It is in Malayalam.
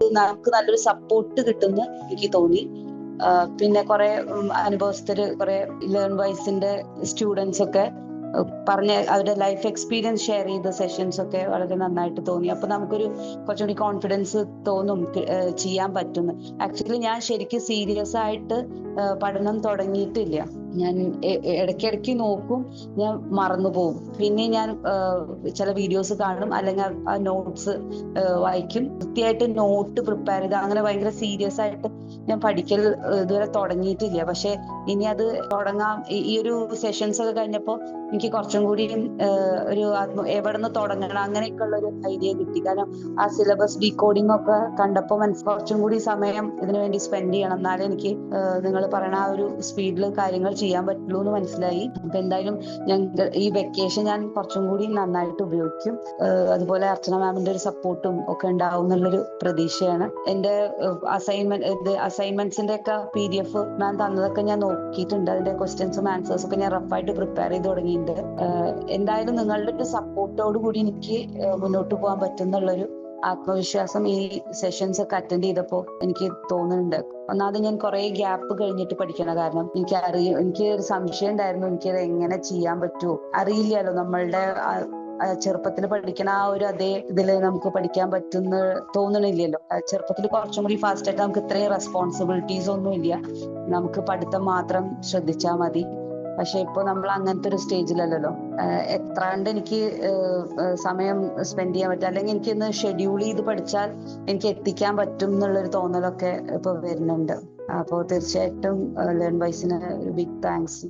നമുക്ക് നല്ലൊരു സപ്പോർട്ട് കിട്ടുമെന്ന് എനിക്ക് തോന്നി. പിന്നെ കുറെ അനുഭവസ്ഥര് കുറെ ലേൺ വൈസിന്റെ സ്റ്റുഡൻസ് ഒക്കെ പറഞ്ഞ അവരുടെ ലൈഫ് എക്സ്പീരിയൻസ് ഷെയർ ചെയ്ത സെഷൻസ് ഒക്കെ വളരെ നന്നായിട്ട് തോന്നി. അപ്പൊ നമുക്കൊരു കുറച്ചുകൂടി കോൺഫിഡൻസ് തോന്നും ചെയ്യാൻ പറ്റുന്നു. ആക്ച്വലി ഞാൻ ശരിക്കും സീരിയസ് ആയിട്ട് പഠനം തുടങ്ങിയിട്ടില്ല. ഞാൻ ഇടയ്ക്കിടയ്ക്ക് നോക്കും ഞാൻ മറന്നു പോകും. പിന്നെ ഞാൻ ചില വീഡിയോസ് കാണും അല്ലെങ്കിൽ ആ നോട്ട്സ് വായിക്കും. കൃത്യമായിട്ട് നോട്ട് പ്രിപ്പയർ ചെയ്ത് അങ്ങനെ ഭയങ്കര സീരിയസ് ആയിട്ട് ഞാൻ പഠിക്കൽ ഇതുവരെ തുടങ്ങിയിട്ടില്ല. പക്ഷെ ഇനി അത് തുടങ്ങാം. ഈ- ഒരു സെഷൻസ് ഒക്കെ കഴിഞ്ഞപ്പോ എനിക്ക് കുറച്ചും കൂടി ഒരു ആത്മ എവിടെ നിന്ന് തുടങ്ങണം അങ്ങനെയൊക്കെ ഉള്ള ഒരു ഐഡിയ കിട്ടി. കാരണം ആ സിലബസ് ഡീകോഡിംഗ് ഒക്കെ കണ്ടപ്പോൾ മനസ്സിൽ കുറച്ചും കൂടി സമയം ഇതിനു വേണ്ടി സ്പെൻഡ് ചെയ്യണം. എന്നാലേ എനിക്ക് നിങ്ങൾ പറയണ ആ ഒരു സ്പീഡിൽ കാര്യങ്ങൾ ചെയ്യാൻ പറ്റുള്ളൂ എന്ന് മനസ്സിലായി. അപ്പൊ എന്തായാലും ഞങ്ങൾ ഈ വെക്കേഷൻ ഞാൻ കുറച്ചും കൂടി നന്നായിട്ട് ഉപയോഗിക്കും. അതുപോലെ അർച്ചന മാമിന്റെ ഒരു സപ്പോർട്ടും ഒക്കെ ഉണ്ടാവും എന്നുള്ളൊരു പ്രതീക്ഷയാണ്. എന്റെ അസൈൻമെന്റ് ഇത് അസൈൻമെന്റ്സിന്റെ ഒക്കെ പി ഡി എഫ് മാം തന്നതൊക്കെ ഞാൻ നോക്കിയിട്ടുണ്ട്. അതിന്റെ ക്വസ്റ്റ്യൻസും ആൻസേഴ്സും ഒക്കെ ഞാൻ റഫായിട്ട് പ്രിപ്പയർ ചെയ്ത് തുടങ്ങിയിട്ടുണ്ട്. എന്തായാലും നിങ്ങളുടെ ഒരു സപ്പോർട്ടോട് കൂടി എനിക്ക് മുന്നോട്ട് പോകാൻ പറ്റുന്നുള്ളൊരു ആത്മവിശ്വാസം ഈ സെഷൻസ് ഒക്കെ അറ്റൻഡ് ചെയ്തപ്പോൾ എനിക്ക് തോന്നുന്നുണ്ട്. ഒന്നാമത് ഞാൻ കുറെ ഗ്യാപ്പ് കഴിഞ്ഞിട്ട് പഠിക്കണ കാരണം എനിക്ക് അറിയും എനിക്ക് ഒരു സംശയം ഉണ്ടായിരുന്നു എനിക്കത് എങ്ങനെ ചെയ്യാൻ പറ്റുമോ അറിയില്ലല്ലോ നമ്മളുടെ ചെറുപ്പത്തിൽ പഠിക്കണ ആ ഒരു അതേ ഇതിൽ നമുക്ക് പഠിക്കാൻ പറ്റുന്ന തോന്നണില്ലല്ലോ. ചെറുപ്പത്തിൽ കുറച്ചും കൂടി ഫാസ്റ്റ് ആയിട്ട് നമുക്ക് ഇത്രയും റെസ്പോൺസിബിലിറ്റീസ് ഒന്നും ഇല്ല നമുക്ക് പഠിത്തം മാത്രം ശ്രദ്ധിച്ചാൽ മതി. പക്ഷെ ഇപ്പൊ നമ്മൾ അങ്ങനത്തെ ഒരു സ്റ്റേജിലല്ലല്ലോ. എത്രാണ്ട് എനിക്ക് സമയം സ്പെൻഡ് ചെയ്യാൻ പറ്റും. അല്ലെങ്കിൽ എനിക്ക് ഇന്ന് ഷെഡ്യൂൾ ചെയ്ത് പഠിച്ചാൽ എനിക്ക് എത്തിക്കാൻ പറ്റും എന്നുള്ളൊരു തോന്നലൊക്കെ ഇപ്പൊ വരുന്നുണ്ട്. അപ്പോൾ തീർച്ചയായിട്ടും ലേൺ വൈസിന് ഒരു ബിഗ് താങ്ക്സ്